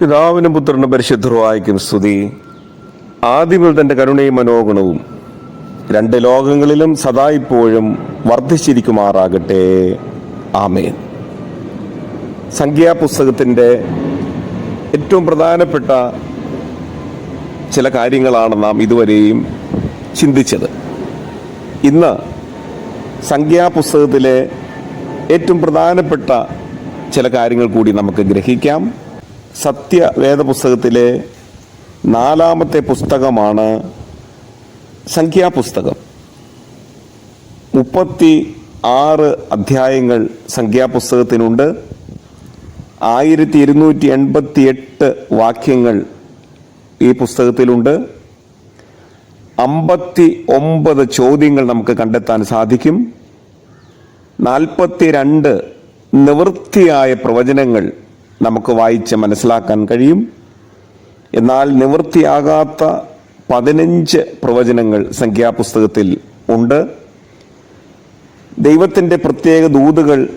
പിതാവിനും പുത്രനും പരിശുദ്ധർവായിക്കും സ്തുതി. ആദ്യമിൽ തന്റെ കരുണയും മനോഗുണവും രണ്ട് ലോകങ്ങളിലും സദാ ഇപ്പോഴും വർദ്ധിച്ചിരിക്കുമാറാകട്ടെ. ആമേൻ. സംഖ്യാപുസ്തകത്തിന്റെ ഏറ്റവും പ്രധാനപ്പെട്ട ചില കാര്യങ്ങളാണ് നാം ഇതുവരെയും ചിന്തിച്ചത്. ഇന്ന് സംഖ്യാപുസ്തകത്തിലെ ഏറ്റവും പ്രധാനപ്പെട്ട ചില കാര്യങ്ങൾ കൂടി നമുക്ക് ഗ്രഹിക്കാം. സത്യ വേദപുസ്തകത്തിലെ നാലാമത്തെ പുസ്തകമാണ് സംഖ്യാപുസ്തകം. മുപ്പത്തി ആറ് അധ്യായങ്ങൾ സംഖ്യാപുസ്തകത്തിനുണ്ട്. ആയിരത്തി ഇരുന്നൂറ്റി എൺപത്തി എട്ട് വാക്യങ്ങൾ ഈ പുസ്തകത്തിലുണ്ട്. അമ്പത്തി ഒമ്പത് ചോദ്യങ്ങൾ നമുക്ക് കണ്ടെത്താൻ സാധിക്കും. നാൽപ്പത്തി രണ്ട് നിവൃത്തിയായ പ്രവചനങ്ങൾ നമുക്ക് വായിച്ച് മനസ്സിലാക്കാൻ കഴിയും. എന്നാൽ നിവൃത്തിയാകാത്ത പതിനഞ്ച് പ്രവചനങ്ങൾ സംഖ്യാപുസ്തകത്തിൽ ഉണ്ട്. ദൈവത്തിന്റെ പ്രത്യേക ദൂതുകൾ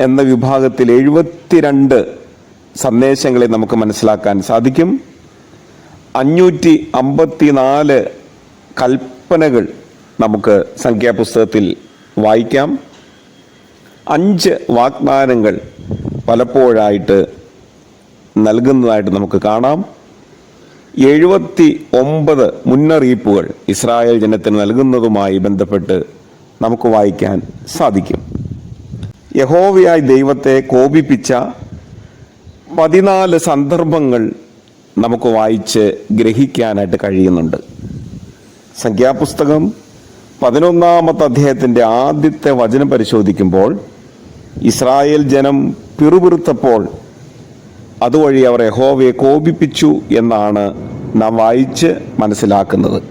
എന്ന വിഭാഗത്തിൽ എഴുപത്തിരണ്ട് സന്ദേശങ്ങളെ നമുക്ക് മനസ്സിലാക്കാൻ സാധിക്കും. അഞ്ഞൂറ്റി അമ്പത്തിനാല് കൽപ്പനകൾ നമുക്ക് സംഖ്യാപുസ്തകത്തിൽ വായിക്കാം. അഞ്ച് വാഗ്ദാനങ്ങൾ പലപ്പോഴായിട്ട് നൽകുന്നതായിട്ട് നമുക്ക് കാണാം. എഴുപത്തി ഒമ്പത് മുന്നറിയിപ്പുകൾ ഇസ്രായേൽ ജനത്തിന് നൽകുന്നതുമായി ബന്ധപ്പെട്ട് നമുക്ക് വായിക്കാൻ സാധിക്കും. യഹോവയായി ദൈവത്തെ കോപിപ്പിച്ച പതിനാല് സന്ദർഭങ്ങൾ നമുക്ക് വായിച്ച് ഗ്രഹിക്കാനായിട്ട് കഴിയുന്നുണ്ട്. സംഖ്യാപുസ്തകം പതിനൊന്നാമത്തെ അദ്ദേഹത്തിന്റെ ആദ്യത്തെ വചനം പരിശോധിക്കുമ്പോൾ ഇസ്രായേൽ ജനം പിറുപിറുത്തപ്പോൾ അതുവഴി അവർ യഹോവയെ കോപിപ്പിച്ചു എന്നാണ് നാം വായിച്ച് മനസ്സിലാക്കുന്നത്.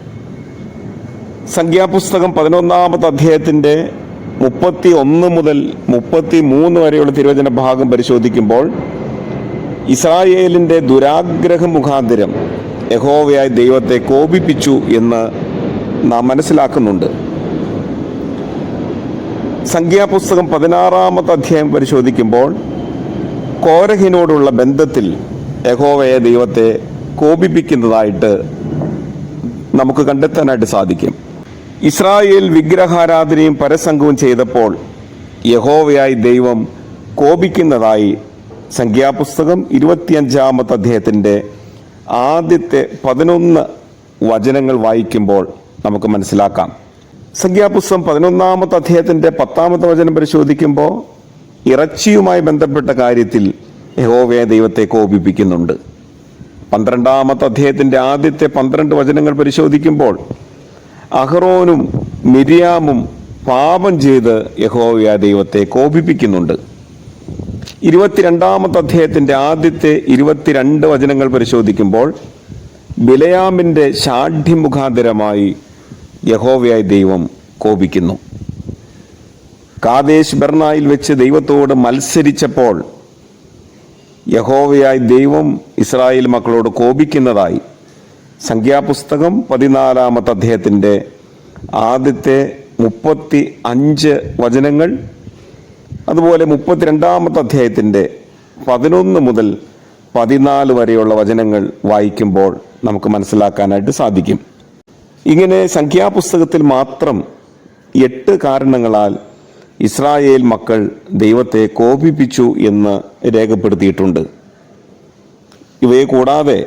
സംഖ്യാപുസ്തകം പതിനൊന്നാമത്തെ അധ്യായത്തിന്റെ മുപ്പത്തി ഒന്ന് മുതൽ മുപ്പത്തി മൂന്ന് വരെയുള്ള തിരുവചന ഭാഗം പരിശോധിക്കുമ്പോൾ ഇസ്രായേലിന്റെ ദുരാഗ്രഹം മുഖാന്തരം യഹോവയായ ദൈവത്തെ കോപിപ്പിച്ചു എന്ന് നാം മനസ്സിലാക്കുന്നുണ്ട്. സംഖ്യാപുസ്തകം പതിനാറാമത്തെ അധ്യായം പരിശോധിക്കുമ്പോൾ കോരഹിനോടുള്ള ബന്ധത്തിൽ യഹോവയെ ദൈവത്തെ കോപിപ്പിക്കുന്നതായിട്ട് നമുക്ക് കണ്ടെത്താനായിട്ട് സാധിക്കും. ഇസ്രായേൽ വിഗ്രഹാരാധനയും പരസംഗവും ചെയ്തപ്പോൾ യഹോവയായി ദൈവം കോപിക്കുന്നതായി സംഖ്യാപുസ്തകം ഇരുപത്തിയഞ്ചാമത്തെ അദ്ദേഹത്തിന്റെ ആദ്യത്തെ പതിനൊന്ന് വചനങ്ങൾ വായിക്കുമ്പോൾ നമുക്ക് മനസ്സിലാക്കാം. സംഖ്യാപുസ്തകം പതിനൊന്നാമത്തെ അധ്യായത്തിന്റെ പത്താമത്തെ വചനം പരിശോധിക്കുമ്പോൾ ഇറച്ചിയുമായി ബന്ധപ്പെട്ട കാര്യത്തിൽ യഹോവയെ ദൈവത്തെ കോപിപ്പിക്കുന്നുണ്ട്. പന്ത്രണ്ടാമത്തെ അധ്യായത്തിന്റെ ആദ്യത്തെ പന്ത്രണ്ട് വചനങ്ങൾ പരിശോധിക്കുമ്പോൾ അഹ്റോനും മിരിയാമും പാപം ചെയ്ത് യഹോവയ ദൈവത്തെ കോപിപ്പിക്കുന്നുണ്ട്. ഇരുപത്തിരണ്ടാമത്തെ അധ്യായത്തിന്റെ ആദ്യത്തെ ഇരുപത്തിരണ്ട് വചനങ്ങൾ പരിശോധിക്കുമ്പോൾ ബിലയാമിന്റെ ഷാഠ്യം മുഖാന്തരമായി യഹോവയായി ദൈവം കോപിക്കുന്നു. കാദേശ് ബെർണായിൽ വെച്ച് ദൈവത്തോട് മത്സരിച്ചപ്പോൾ യഹോവയായ ദൈവം ഇസ്രായേൽ മക്കളോട് കോപിക്കുന്നതായി സംഖ്യാപുസ്തകം പതിനാലാമത്തെ അദ്ദേഹത്തിന്റെ ആദ്യത്തെ മുപ്പത്തി അഞ്ച് വചനങ്ങൾ അതുപോലെ മുപ്പത്തിരണ്ടാമത്തെ അധ്യായത്തിന്റെ പതിനൊന്ന് മുതൽ പതിനാല് വരെയുള്ള വചനങ്ങൾ വായിക്കുമ്പോൾ നമുക്ക് മനസ്സിലാക്കാനായിട്ട് സാധിക്കും. ഇങ്ങനെ സംഖ്യാപുസ്തകത്തിൽ മാത്രം എട്ട് കാരണങ്ങളാൽ ഇസ്രായേൽ മക്കൾ ദൈവത്തെ കോപിപ്പിച്ചു എന്ന് രേഖപ്പെടുത്തിയിട്ടുണ്ട്. ഇവയെ കൂടാതെ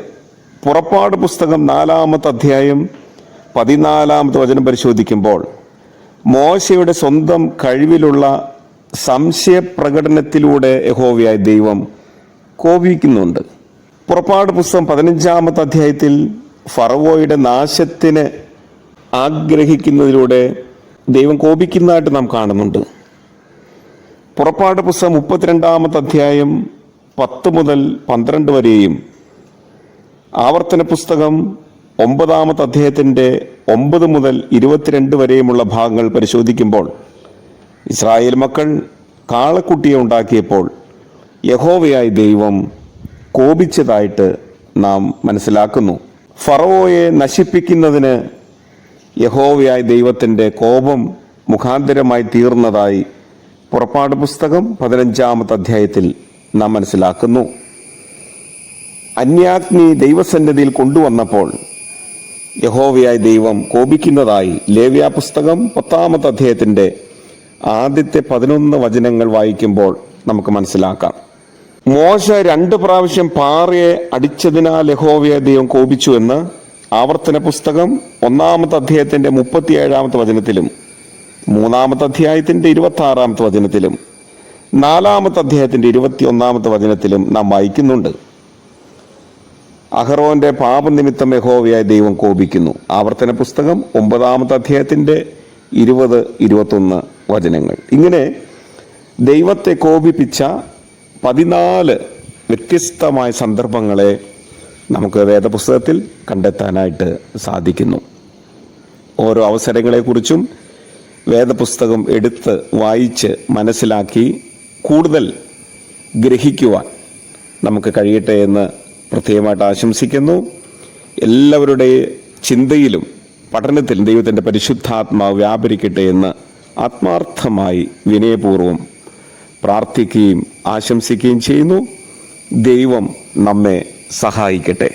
പുറപ്പാട് പുസ്തകം നാലാമത്തെ അധ്യായം പതിനാലാമത്തെ വചനം പരിശോധിക്കുമ്പോൾ മോശയുടെ സ്വന്തം കഴിവിലുള്ള സംശയപ്രകടനത്തിലൂടെ യഹോവയായ ദൈവം കോപിക്കുന്നുണ്ട്. പുറപ്പാട് പുസ്തകം പതിനഞ്ചാമത്തെ അധ്യായത്തിൽ ഫറവോയുടെ നാശത്തിന് ആഗ്രഹിക്കുന്നതിലൂടെ ദൈവം കോപിക്കുന്നതായിട്ട് നാം കാണുന്നുണ്ട്. പുറപ്പാട് പുസ്തകം മുപ്പത്തിരണ്ടാമത്തെ അധ്യായം പത്ത് മുതൽ പന്ത്രണ്ട് വരെയും ആവർത്തന പുസ്തകം ഒമ്പതാമത്തെ അധ്യായത്തിന്റെ ഒമ്പത് മുതൽ ഇരുപത്തിരണ്ട് വരെയുമുള്ള ഭാഗങ്ങൾ പരിശോധിക്കുമ്പോൾ ഇസ്രായേൽ മക്കൾ കാളക്കുട്ടിയെ ഉണ്ടാക്കിയപ്പോൾ യഹോവയായ ദൈവം കോപിച്ചതായിട്ട് നാം മനസ്സിലാക്കുന്നു. ഫറവോയെ നശിപ്പിക്കുന്നതിന് യഹോവയായ ദൈവത്തിന്റെ കോപം മുഖാന്തരമായി തീർന്നതായി പുറപ്പാട് പുസ്തകം പതിനഞ്ചാമത്തെ അധ്യായത്തിൽ നാം മനസ്സിലാക്കുന്നു. അന്യാഗ്നി ദൈവസന്നിധിയിൽ കൊണ്ടുവന്നപ്പോൾ യഹോവയായ ദൈവം കോപിക്കുന്നതായി ലേവ്യ പുസ്തകം പത്താമത്തെ അധ്യായത്തിന്റെ ആദ്യത്തെ പതിനൊന്ന് വചനങ്ങൾ വായിക്കുമ്പോൾ നമുക്ക് മനസ്സിലാക്കാം. മോശ രണ്ട് പ്രാവശ്യം പാറയെ അടിച്ചതിനാൽ യഹോവയായ ദൈവം കോപിച്ചു എന്ന് ആവർത്തന പുസ്തകം ഒന്നാമത്തെ അധ്യായത്തിന്റെ മുപ്പത്തിയേഴാമത്തെ വചനത്തിലും മൂന്നാമത്തെ അധ്യായത്തിന്റെ ഇരുപത്തി ആറാമത്തെ വചനത്തിലും നാലാമത്തെ അധ്യായത്തിന്റെ ഇരുപത്തി ഒന്നാമത്തെ വചനത്തിലും നാം വായിക്കുന്നുണ്ട്. അഹറോന്റെ പാപനിമിത്തം യഹോവയായ ദൈവം കോപിക്കുന്നു. ആവർത്തന പുസ്തകം ഒമ്പതാമത്തെ അധ്യായത്തിന്റെ ഇരുപത് ഇരുപത്തൊന്ന് വചനങ്ങൾ. ഇങ്ങനെ ദൈവത്തെ കോപിപ്പിച്ച പതിനാല് വ്യത്യസ്തമായ സന്ദർഭങ്ങളെ നമുക്ക് വേദപുസ്തകത്തിൽ കണ്ടെത്താനായിട്ട് സാധിക്കുന്നു. ഓരോ അവസരങ്ങളെക്കുറിച്ചും വേദപുസ്തകം എടുത്ത് വായിച്ച് മനസ്സിലാക്കി കൂടുതൽ ഗ്രഹിക്കുവാൻ നമുക്ക് കഴിയട്ടെ എന്ന് പ്രത്യേകമായിട്ട് ആശംസിക്കുന്നു. എല്ലാവരുടെ ചിന്തയിലും പഠനത്തിലും ദൈവത്തിന്റെ പരിശുദ്ധാത്മാവ് വ്യാപരിക്കട്ടെ എന്ന് ആത്മാർത്ഥമായി വിനയപൂർവം പ്രാർത്ഥിക്കുകയും ആശംസിക്കുകയും ചെയ്യുന്നു. ദൈവം നമ്മെ സഹായിക്കട്ടെ.